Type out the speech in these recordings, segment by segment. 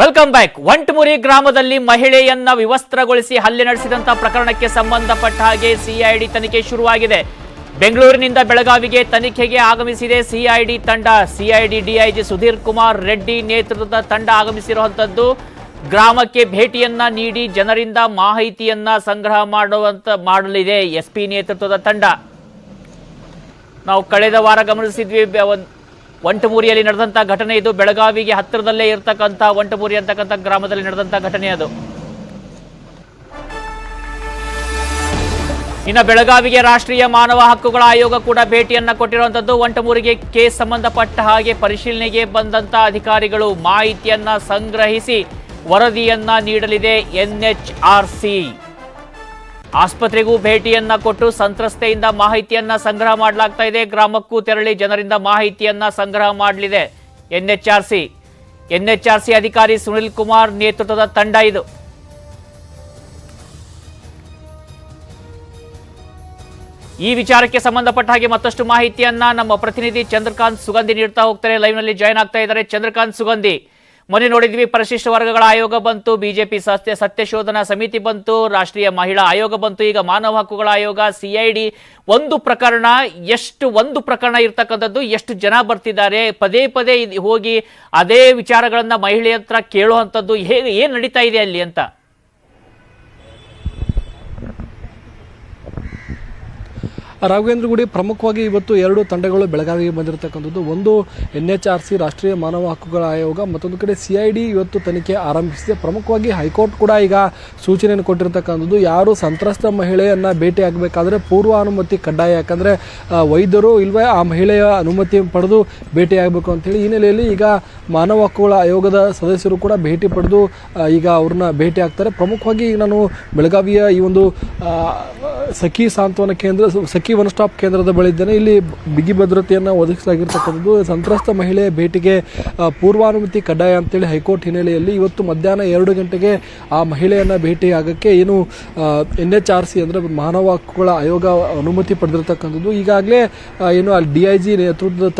Welcome back ಒಂಟಮುರಿ ಗ್ರಾಮದಲ್ಲಿ ಮಹಿಳೆಯನ್ನ ವಿವಸ್ತ್ರಗೊಳಿಸಿ ಹಲ್ಲೆ ನಡೆಸಿದಂತ ಪ್ರಕರಣಕ್ಕೆ ಸಂಬಂಧಪಟ್ಟ ಹಾಗೆ ಸಿಐಡಿ ತನಿಖೆ ಶುರುವಾಗಿದೆ. ಬೆಂಗಳೂರಿನಿಂದ ಬೆಳಗಾವಿಗೆ ತನಿಖೆಗೆ ಆಗಮಿಸಿದೆ ಸಿಐಡಿ ತಂಡ. ಸಿಐಡಿ ಡಿಐಜಿ ಸುಧೀರ್ ಕುಮಾರ್ ರೆಡ್ಡಿ ನೇತೃತ್ವದ ತಂಡ ಆಗಮಿಸಿರುವಂತದ್ದು. ಗ್ರಾಮಕ್ಕೆ ಭೇಟಿಯನ್ನ ನೀಡಿ ಜನರಿಂದ ಮಾಹಿತಿಯನ್ನ ಸಂಗ್ರಹ ಮಾಡುವಂತ ಮಾಡಲಿದೆ ಎಸ್ಪಿ ನೇತೃತ್ವದ ತಂಡ. ನಾವು ಕಳೆದ ವಾರ ಗಮನಿಸಿದ್ವಿ ಒಂಟಮೂರಿಯಲ್ಲಿ ನಡೆದಂತ ಘಟನೆ ಇದು. ಬೆಳಗಾವಿಗೆ ಹತ್ತಿರದಲ್ಲೇ ಇರತಕ್ಕಂತ ಒಂಟಮೂರಿ ಅಂತಕ್ಕಂಥ ಗ್ರಾಮದಲ್ಲಿ ನಡೆದಂತ ಘಟನೆ ಅದು. ಇನ್ನು ಬೆಳಗಾವಿಗೆ ರಾಷ್ಟ್ರೀಯ ಮಾನವ ಹಕ್ಕುಗಳ ಆಯೋಗ ಕೂಡ ಭೇಟಿಯನ್ನ ಕೊಟ್ಟಿರುವಂತದ್ದು. ಒಂಟಮೂರಿಗೆ ಕೇಸ್ ಸಂಬಂಧಪಟ್ಟ ಹಾಗೆ ಪರಿಶೀಲನೆಗೆ ಬಂದಂತ ಅಧಿಕಾರಿಗಳು ಮಾಹಿತಿಯನ್ನ ಸಂಗ್ರಹಿಸಿ ವರದಿಯನ್ನ ನೀಡಲಿದೆ ಎನ್ಎಚ್ಆರ್ಸಿ. ಆಸ್ಪತ್ರೆಗೂ ಭೇಟಿಯನ್ನ ಕೊಟ್ಟು ಸಂತ್ರಸ್ತೆಯಿಂದ ಮಾಹಿತಿಯನ್ನ ಸಂಗ್ರಹ ಮಾಡಲಾಗ್ತಾ ಇದೆ. ಗ್ರಾಮಕ್ಕೂ ತೆರಳಿ ಜನರಿಂದ ಮಾಹಿತಿಯನ್ನ ಸಂಗ್ರಹ ಮಾಡಲಿದೆ. ಎನ್ಎಚ್ಆರ್ಸಿ. ಎನ್ಎಚ್ಆರ್ಸಿ ಅಧಿಕಾರಿ ಸುನಿಲ್ ಕುಮಾರ್ ನೇತೃತ್ವದ ತಂಡ ಇದು. ಈ ವಿಚಾರಕ್ಕೆ ಸಂಬಂಧಪಟ್ಟ ಹಾಗೆ ಮತ್ತಷ್ಟು ಮಾಹಿತಿಯನ್ನ ನಮ್ಮ ಪ್ರತಿನಿಧಿ ಚಂದ್ರಕಾಂತ್ ಸುಗಂಧಿ ನೀಡ್ತಾ ಹೋಗ್ತಾರೆ. ಲೈವ್ನಲ್ಲಿ ಜಾಯ್ನ್ ಆಗ್ತಾ ಇದ್ದಾರೆ. ಚಂದ್ರಕಾಂತ್ ಸುಗಂಧಿ ಮೊನ್ನೆ ನೋಡಿದ್ವಿ, ಪರಿಶಿಷ್ಟ ವರ್ಗಗಳ ಆಯೋಗ ಬಂತು, ಬಿಜೆಪಿ ಸತ್ಯ, ಸತ್ಯಶೋಧನಾ ಸಮಿತಿ ಬಂತು, ರಾಷ್ಟ್ರೀಯ ಮಹಿಳಾ ಆಯೋಗ ಬಂತು, ಈಗ ಮಾನವ ಹಕ್ಕುಗಳ ಆಯೋಗ ಸಿಐಡಿ ಒಂದು ಪ್ರಕರಣ, ಎಷ್ಟು ಒಂದು ಪ್ರಕರಣ ಇರ್ತಕ್ಕಂಥದ್ದು, ಎಷ್ಟು ಜನ ಬರ್ತಿದ್ದಾರೆ, ಪದೇ ಪದೇ ಹೋಗಿ ಅದೇ ವಿಚಾರಗಳನ್ನ ಮಹಿಳೆಯ ಹತ್ರ ಕೇಳುವಂಥದ್ದು, ಹೇಗೆ, ಏನು ನಡೀತಾ ಇದೆ ಅಲ್ಲಿ ಅಂತ. ರಾಘವೇಂದ್ರ ಗುಡಿ ಪ್ರಮುಖವಾಗಿ ಇವತ್ತು ಎರಡು ತಂಡಗಳು ಬೆಳಗಾವಿಗೆ ಬಂದಿರತಕ್ಕಂಥದ್ದು. ಒಂದು ಎನ್ ಎಚ್ ಆರ್ ಸಿ ರಾಷ್ಟ್ರೀಯ ಮಾನವ ಹಕ್ಕುಗಳ ಆಯೋಗ, ಮತ್ತೊಂದು ಕಡೆ ಸಿ ಐ ಡಿ ಇವತ್ತು ತನಿಖೆ ಆರಂಭಿಸಿದೆ. ಪ್ರಮುಖವಾಗಿ ಹೈಕೋರ್ಟ್ ಕೂಡ ಈಗ ಸೂಚನೆಯನ್ನು ಕೊಟ್ಟಿರತಕ್ಕಂಥದ್ದು. ಯಾರು ಸಂತ್ರಸ್ತ ಮಹಿಳೆಯನ್ನು ಭೇಟಿ ಆಗಬೇಕಾದ್ರೆ ಪೂರ್ವ ಅನುಮತಿ ಕಡ್ಡಾಯ. ಯಾಕಂದರೆ ವೈದ್ಯರು ಇಲ್ವೇ ಆ ಮಹಿಳೆಯ ಅನುಮತಿ ಪಡೆದು ಭೇಟಿ ಆಗಬೇಕು ಅಂತೇಳಿ ನೆಲೆಯಲ್ಲಿ ಈಗ ಮಾನವ ಹಕ್ಕುಗಳ ಆಯೋಗದ ಸದಸ್ಯರು ಕೂಡ ಭೇಟಿ ಪಡೆದು ಈಗ ಅವ್ರನ್ನ ಭೇಟಿ ಆಗ್ತಾರೆ. ಪ್ರಮುಖವಾಗಿ ನಾನು ಬೆಳಗಾವಿಯ ಈ ಒಂದು ಸಖಿ ಸಾಂತ್ವನ ಕೇಂದ್ರ, ಸಖಿ ಒನ್ ಸ್ಟಾಪ್ ಕೇಂದ್ರದ ಬಳಿ ಇದ್ದೇನೆ ಇಲ್ಲಿ ಬಿಗಿ ಭದ್ರತೆಯನ್ನು ಒದಗಿಸಲಾಗಿರ್ತಕ್ಕಂಥದ್ದು ಸಂತ್ರಸ್ತ ಮಹಿಳೆಯ ಭೇಟಿಗೆ ಪೂರ್ವಾನುಮತಿ ಕಡ್ಡಾಯ ಅಂತೇಳಿ ಹೈಕೋರ್ಟ್ ಹಿನ್ನೆಲೆಯಲ್ಲಿ ಇವತ್ತು ಮಧ್ಯಾಹ್ನ ಎರಡು ಗಂಟೆಗೆ ಆ ಮಹಿಳೆಯನ್ನು ಭೇಟಿ ಆಗಕ್ಕೆ ಏನು ಎನ್ ಎಚ್ ಆರ್ ಸಿ ಅಂದರೆ ಮಾನವ ಹಕ್ಕುಗಳ ಆಯೋಗ ಅನುಮತಿ ಪಡೆದಿರತಕ್ಕಂಥದ್ದು. ಈಗಾಗಲೇ ಏನು ಅಲ್ಲಿ ಡಿ ಐ ಜಿ ನೇತೃತ್ವದ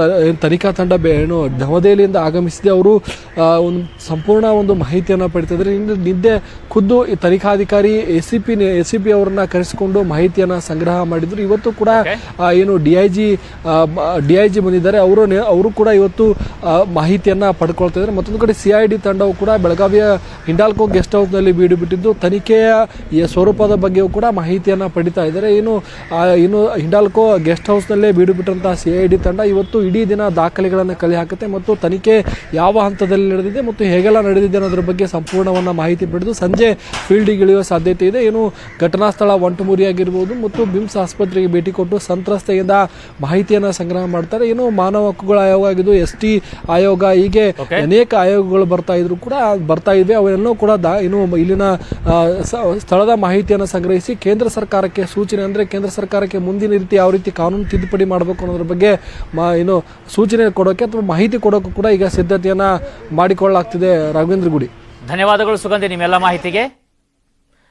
ತನಿಖಾ ತಂಡ ಏನು ನವದೆಹಲಿಯಿಂದ ಆಗಮಿಸಿದೆ. ಅವರು ಒಂದು ಸಂಪೂರ್ಣ ಒಂದು ಮಾಹಿತಿಯನ್ನು ಪಡಿತಿದ್ದಾರೆ ಇನ್ನು ನಿದ್ದೆ ಖುದ್ದು ತನಿಖಾಧಿಕಾರಿ A C P A C P ಅವರನ್ನ ಕರೆಸಿಕೊಂಡು ಮಾಹಿತಿಯನ್ನು ಸಂಗ್ರಹ ಮಾಡಿದ್ರು. ಇವತ್ತು ಆ, ಏನು D I G D I G ಬಂದಿದ್ದಾರೆ. ಅವರು ಅವರು ಕೂಡ ಇವತ್ತು ಮಾಹಿತಿಯನ್ನ ಪಡ್ಕೊಳ್ತಾ ಇದ್ದಾರೆ ಮತ್ತೊಂದು ಕಡೆ ಸಿ ಐ ಡಿ ತಂಡವು ಕೂಡ ಬೆಳಗಾವಿಯ ಹಿಂಡಾಲ್ಕೋ ಗೆಸ್ಟ್ ಹೌಸ್ನಲ್ಲಿ ಬೀಡು ಬಿಟ್ಟಿದ್ದು. ತನಿಖೆಯ ಸ್ವರೂಪದ ಬಗ್ಗೆಯೂ ಕೂಡ ಮಾಹಿತಿಯನ್ನ ಪಡಿತಾ ಇದ್ದಾರೆ. ಏನು ಏನು ಇನ್ನು ಹಿಂಡಾಲ್ಕೋ ಗೆಸ್ಟ್ ಹೌಸ್ನಲ್ಲೇ ಬೀಡು ಬಿಟ್ಟಂತಹ ಸಿ ಐ ಡಿ ತಂಡ ಇವತ್ತು ಇಡೀ ದಿನ ದಾಖಲೆಗಳನ್ನು ಕಲೆ ಹಾಕುತ್ತೆ ಮತ್ತು ತನಿಖೆ ಯಾವ ಹಂತದಲ್ಲಿ ನಡೆದಿದೆ ಮತ್ತು ಹೇಗೆಲ್ಲ ನಡೆದಿದೆ ಅನ್ನೋದ್ರ ಬಗ್ಗೆ ಸಂಪೂರ್ಣವನ್ನ ಮಾಹಿತಿ ಪಡೆದು ಸಂಜೆ ಫೀಲ್ಡಿಗೆ ಇಳಿಯುವ ಸಾಧ್ಯತೆ ಇದೆ. ಏನು ಘಟನಾ ಸ್ಥಳ ಒಂಟುಮುರಿಯಾಗಿರ್ಬೋದು ಮತ್ತು ಬಿಮ್ಸ್ ಆಸ್ಪತ್ರೆಗೆ ಭೇಟಿ ಕೊಟ್ಟು ಸಂತ್ರಸ್ತೆಯಿಂದ ಮಾಹಿತಿಯನ್ನ ಸಂಗ್ರಹ ಮಾಡ್ತಾರೆ. ಏನು ಮಾನವ ಹಕ್ಕುಗಳ ಆಯೋಗ ಆಗಿದ್ದು ಎಸ್ ಟಿ ಆಯೋಗ ಹೀಗೆ ಅನೇಕ ಆಯೋಗಗಳು ಬರ್ತಾ ಇದ್ರು ಕೂಡ ಬರ್ತಾ ಇವೆ. ಅವರೆಲ್ಲೂ ಕೂಡ ಇನ್ನು ಇಲ್ಲಿನ ಸ್ಥಳದ ಮಾಹಿತಿಯನ್ನು ಸಂಗ್ರಹಿಸಿ ಕೇಂದ್ರ ಸರ್ಕಾರಕ್ಕೆ ಸೂಚನೆ ಅಂದರೆ ಕೇಂದ್ರ ಸರ್ಕಾರಕ್ಕೆ ಮುಂದಿನ ರೀತಿ ಯಾವ ರೀತಿ ಕಾನೂನು ತಿದ್ದುಪಡಿ ಮಾಡಬೇಕು ಅನ್ನೋದ್ರ ಬಗ್ಗೆ ಏನು ಸೂಚನೆ ಕೊಡೋಕೆ ಅಥವಾ ಮಾಹಿತಿ ಕೊಡೋಕೆ ಕೂಡ ಈಗ ಸಿದ್ಧತೆಯನ್ನ ಮಾಡಿಕೊಳ್ಳಲಾಗ್ತಿದೆ ರಾಘವೇಂದ್ರ ಗುಡಿ. ಧನ್ಯವಾದಗಳು ಸುಗಂಧಿ ನಿಮ್ಮೆಲ್ಲ ಮಾಹಿತಿಗೆ.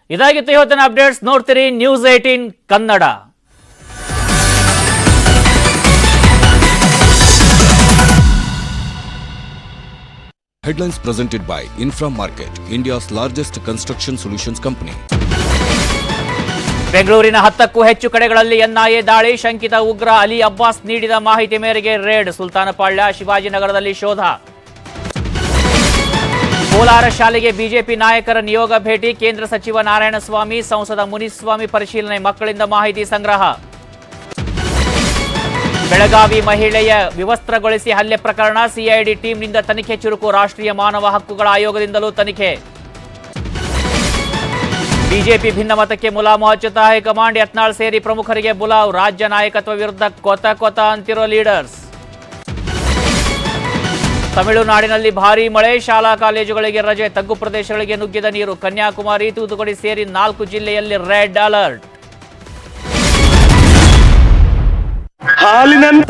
ಇದಾಗಿತ್ತು ಇವತ್ತಿನ ಅಪ್ಡೇಟ್ಸ್ ನೋಡ್ತೀರಿ news eighteen Kannada. Headlines presented by Infra Market, India's largest construction solutions company. ಬೆಂಗಳೂರಿನ ಹತ್ತಕ್ಕೂ ಹೆಚ್ಚು ಕಡೆಗಳಲ್ಲಿ ಎನ್ಐಎ ದಾಳಿ ಶಂಕಿತ ಉಗ್ರ ಅಲಿ ಅಬ್ಬಾಸ್ ನೀಡಿದ ಮಾಹಿತಿ ಮೇರೆಗೆ ರೇಡ್ ಸುಲ್ತಾನಪಾಳ್ಯ ಶಿವಾಜಿನಗರದಲ್ಲಿ ಶೋಧ ಕೋಲಾರ ಶಾಲೆಗೆ ಬಿಜೆಪಿ ನಾಯಕರ ನಿಯೋಗ ಭೇಟಿ ಕೇಂದ್ರ ಸಚಿವ ನಾರಾಯಣಸ್ವಾಮಿ ಸಂಸದ ಮುನಿಸ್ವಾಮಿ ಪರಿಶೀಲನೆ ಮಕ್ಕಳಿಂದ ಮಾಹಿತಿ ಸಂಗ್ರಹ ಬೆಳಗಾವಿ ಮಹಿಳೆಯ ವಿವಸ್ತ್ರಗೊಳಿಸಿ ಹಲ್ಲೆ ಪ್ರಕರಣ ಸಿಐಡಿ ಟೀಮ್ನಿಂದ ತನಿಖೆ ಚುರುಕು. ರಾಷ್ಟ್ರೀಯ ಮಾನವ ಹಕ್ಕುಗಳ ಆಯೋಗದಿಂದಲೂ ತನಿಖೆ. ಬಿಜೆಪಿ ಭಿನ್ನಮತಕ್ಕೆ ಮುಲಾಮು ಹಚ್ಚುತ್ತ ಹೈಕಮಾಂಡ್ ಯತ್ನಾಳ್ ಸೇರಿ ಪ್ರಮುಖರಿಗೆ ಬುಲಾವ್. ರಾಜ್ಯ ನಾಯಕತ್ವ ವಿರುದ್ಧ ಕೊತ ಕೊತ ಅಂತಿರೋ ಲೀಡರ್ಸ್. ತಮಿಳುನಾಡಿನಲ್ಲಿ ಭಾರೀ ಮಳೆ. ಶಾಲಾ ಕಾಲೇಜುಗಳಿಗೆ ರಜೆ. ತಗ್ಗು ಪ್ರದೇಶಗಳಿಗೆ ನುಗ್ಗಿದ ನೀರು. ಕನ್ಯಾಕುಮಾರಿ, ತೂತುಕುಡಿ ಸೇರಿ ನಾಲ್ಕು ಜಿಲ್ಲೆಯಲ್ಲಿ ರೆಡ್ ಅಲರ್ಟ್. ಹಾಲಿನಂತ